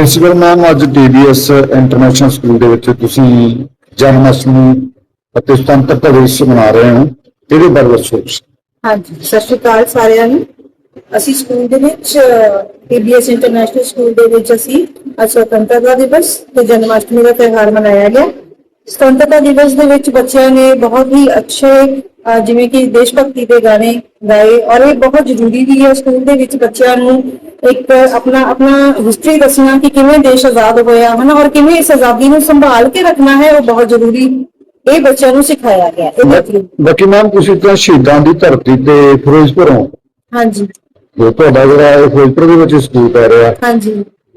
Principal ma'am, ਅੱਜ DBS international school ਦੇ ਵਿੱਚ ਤੁਸੀਂ ਜਨਮ ਅਸ਼ਟਮੀ ਅਤੇ ਸੁਤੰਤਰਤਾ ਦਿਵਸ ਮਨਾ ਰਹੇ ਹੋ। ਇਹਦੇ ਬਾਰੇ ਦੱਸੋ ਹਾਂਜੀ, ਸਤਿ ਸ਼੍ਰੀ ਅਕਾਲ ਸਾਰਿਆਂ ਨੂੰ। ਅਸੀਂ ਸਕੂਲ ਦੇ ਵਿੱਚ ਪੀਬੀਐਸ ਇੰਟਰਨੈਸ਼ਨਲ ਸਕੂਲ ਦੇ ਵਿੱਚ ਅਸੀਂ ਸੁਤੰਤਰਤਾ ਦਿਵਸ ਤੇ ਜਨਮ ਅਸ਼ਟਮੀ ਦਾ ਤਿਉਹਾਰ ਮਨਾਇਆ ਗਿਆ। ਸੁਤੰਤਰਤਾ ਦਿਵਸ ਦੇ ਵਿੱਚ ਬੱਚਿਆਂ ਨੇ ਬਹੁਤ ਹੀ ਅੱਛੇ ਜਿਵੇਂ ਕਿ ਦੇਸ਼ ਭਗਤੀ ਦੇ ਗਾਣੇ ਗਾਏ ਔਰ ਇਹ ਬਹੁਤ ਜ਼ਰੂਰੀ ਵੀ ਹੈ। ਸਕੂਲ ਦੇ ਵਿੱਚ ਬੱਚਿਆਂ ਨੂੰ ਇੱਕ ਆਪਣਾ ਆਪਣਾ ਹਿਸਟਰੀ ਦੱਸਣਾ ਕਿ ਕਿਵੇਂ ਦੇਸ਼ ਆਜ਼ਾਦ ਹੋਇਆ ਹਨਾ ਔਰ ਕਿਵੇਂ ਇਸ ਆਜ਼ਾਦੀ ਨੂੰ ਸੰਭਾਲ ਕੇ ਰੱਖਣਾ ਹੈ ਉਹ ਬਹੁਤ ਜ਼ਰੂਰੀ ਇਹ ਬੱਚਿਆਂ ਨੂੰ ਸਿਖਾਇਆ ਗਿਆ ਬਾਕੀ ਮੈਮ ਤੁਸੀਂ ਤਾਂ ਸ਼ਹੀਦਾਂ ਦੀ ਧਰਤੀ ਤੇ ਫਿਰੋਜ਼ਪੁਰ ਹਾਂਜੀ। ਤੇ ਤੁਹਾਡਾ ਜਿਹੜਾ ਫਿਰੋਜ਼ਪੁਰ ਦੇ ਵਿੱਚ ਸਕੂਲ ਪੈ ਰਿਹਾ। ਹਾਂਜੀ।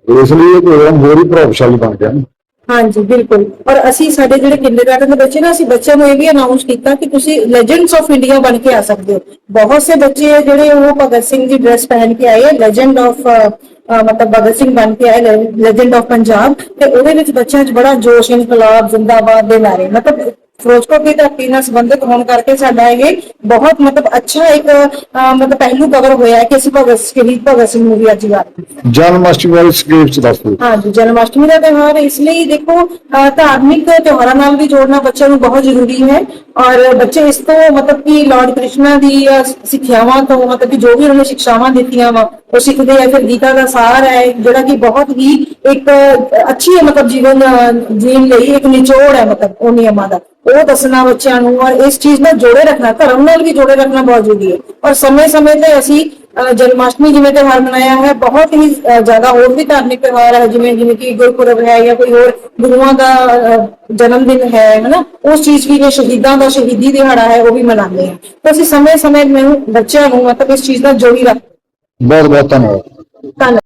ਇਸ ਲਈ ਇਹ ਪ੍ਰੋਗਰਾਮ ਹੋਰ ਹੀ ਪ੍ਰਭਾਵਸ਼ਾਲੀ ਬਣ ਗਿਆ ਨਾ। ਹਾਂਜੀ, ਬਿਲਕੁਲ। ਔਰ ਅਸੀਂ ਸਾਡੇ ਜਿਹੜੇ ਕਿੰਡਰਗਾਰਟਨ ਦੇ ਬੱਚੇ ਨੇ, ਅਸੀਂ ਬੱਚਿਆਂ ਨੂੰ ਇਹ ਵੀ ਅਨਾਉਂਸ ਕੀਤਾ ਕਿ ਤੁਸੀਂ ਲੈਜੈਂਡਸ ਆਫ ਇੰਡੀਆ ਬਣ ਕੇ ਆ ਸਕਦੇ ਹੋ। ਬਹੁਤ ਸੇ ਬੱਚੇ ਹੈ ਜਿਹੜੇ ਉਹ ਭਗਤ ਸਿੰਘ ਦੀ ਡਰੈਸ ਪਹਿਨ ਕੇ ਆਏ ਲੈਜੈਂਡ ਆਫ ਮਤਲਬ ਭਗਤ ਸਿੰਘ ਬਣ ਕੇ ਆਏ ਲੈਜੈਂਡ ਆਫ ਪੰਜਾਬ ਤੇ ਉਹਦੇ ਵਿੱਚ ਬੱਚਿਆਂ 'ਚ ਬੜਾ ਜੋਸ਼ ਇਨਕਲਾਬ ਜ਼ਿੰਦਾਬਾਦ ਦੇ ਨਾਰੇ, ਮਤਲਬ ਫਿਰੋਜ਼ਪੁਰ ਦੀ ਧਰਤੀ ਨਾਲ ਸੰਬੰਧਿਤ ਹੋਣ ਕਰਕੇ ਸਾਡਾ ਇਹ ਬਹੁਤ ਮਤਲਬ ਅੱਛਾ ਇੱਕ ਮਤਲਬ ਪਹਿਲੂ ਕਵਰ ਹੋਇਆ ਹੈ ਕਿ ਅਸੀਂ ਭਗਤ ਸ਼ਹੀਦ ਭਗਤ ਸਿੰਘ ਨੂੰ ਵੀ ਅੱਜ ਯਾਦ ਕਰਦੇ ਹਾਂ। ਜਨਮ ਅਸ਼ਟਮੀ ਬਾਰੇ ਸਕਰੀਪ ਚ ਦੱਸ ਦਿਓ। ਹਾਂਜੀ ਜਨਮ ਅਸ਼ਟਮੀ ਦਾ ਤਿਉਹਾਰ ਇਸ ਲਈ ਦੇਖੋ ਧਾਰਮਿਕ ਤਿਉਹਾਰਾਂ ਨਾਲ ਵੀ ਜੋੜਨਾ ਬੱਚਿਆਂ ਨੂੰ ਬਹੁਤ ਜ਼ਰੂਰੀ ਹੈ ਔਰ ਬੱਚੇ ਇਸ ਤੋਂ ਮਤਲਬ ਕਿ ਲਾਰਡ ਕ੍ਰਿਸ਼ਨਾ ਦੀ ਸਿੱਖਿਆਵਾਂ ਤੋਂ ਮਤਲਬ ਕਿ ਜੋ ਵੀ ਉਹਨਾਂ ਨੇ ਸਿੱਖਿਆਵਾਂ ਦਿੱਤੀਆਂ ਵਾ ਉਹ ਸਿੱਖਦੇ ਆ। ਫਿਰ ਗੀਤਾ ਦਾ ਸਾਰ ਹੈ ਜਿਹੜਾ ਕਿ ਬਹੁਤ ਹੀ ਇੱਕ ਅੱਛੀ ਮਤਲਬ ਜੀਵਨ ਜੀਣ ਲਈ ਇੱਕ ਨਿਚੋੜ ਹੈ ਮਤਲਬ ਉਹ ਨਿਯਮਾਂ ਦਾ। ਉਹ ਦੱਸਣਾ ਬੱਚਿਆਂ ਨੂੰ ਔਰ ਇਸ ਚੀਜ਼ ਨਾਲ ਜੋੜੇ ਰੱਖਣਾ ਧਰਮ ਨਾਲ ਵੀ ਜੋੜੇ ਰੱਖਣਾ ਬਹੁਤ ਜ਼ਰੂਰੀ ਹੈ। ਔਰ ਸਮੇਂ-ਸਮੇਂ ਤੇ ਅਸੀਂ ਜਨਮਾਸ਼ਟਮੀ ਜਿਵੇਂ ਤਿਉਹਾਰ ਮਨਾਇਆ ਹੈ ਬਹੁਤ ਹੀ ਜ਼ਿਆਦਾ ਹੋਰ ਵੀ ਧਾਰਮਿਕ ਤਿਉਹਾਰ ਹੈ ਜਿਵੇਂ ਜਿਵੇਂ ਕਿ ਗੁਰਪੁਰਬ ਹੈ ਜਾਂ ਕੋਈ ਹੋਰ ਗੁਰੂਆਂ ਦਾ ਜਨਮ ਦਿਨ ਹੈ ਹਨਾ? ਉਸ ਚੀਜ਼ ਵੀ ਜੇ ਸ਼ਹੀਦਾਂ ਦਾ ਸ਼ਹੀਦੀ ਦਿਹਾੜਾ ਹੈ ਉਹ ਵੀ ਮਨਾਉਂਦੇ ਹਾਂ। ਤਾਂ ਅਸੀਂ ਸਮੇਂ-ਸਮੇਂ ਨੂੰ ਬੱਚਿਆਂ ਨੂੰ ਮਤਲਬ ਇਸ ਚੀਜ਼ ਨਾਲ ਜੋੜੀ ਰੱਖ ਬਹੁਤ ਬਹੁਤ ਧੰਨਵਾਦ। ਧੰਨਵਾਦ।